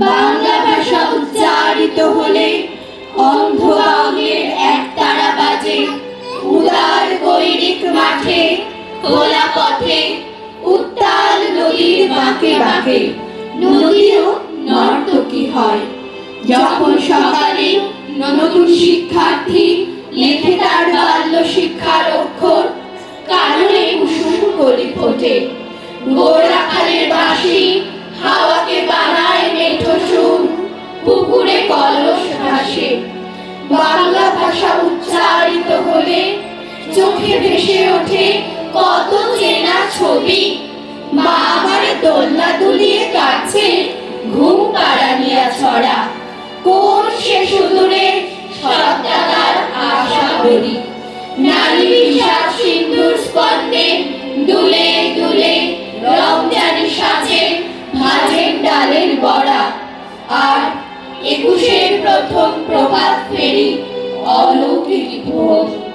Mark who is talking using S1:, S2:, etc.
S1: বাংলা ভাষা উচ্চারিত হলে অন্ধ বাউলের এক তারা বাজে। উদার গৈরিক মাঠে খোলা পথে উত্তাল নদীর বাঁকে বাঁকে। নদীও নর্তকী হয়। যখন সকালে নতুন শিক্ষার্থী লেখে তার বাল্য শিক্ষার অক্ষর, কারণে কুসুম কলি ফোটে। গোড়াখালের ভাসে বাংলা ভাষা উচ্চারিত হলে চোখে ভেসে ওঠে কত চেনা ছবি। মা দোল্লা দুলিয়ে কাছে ঘুম ছড়া। কোন সে আশা করি। নারী বিষাদ সিন্দুর স্পন্দে দুলে দুলে রমজানি সাজে ভাজের ডালের বড়া। আর একুশের প্রথম প্রভাত ফেরি অলৌকিক ভোগ।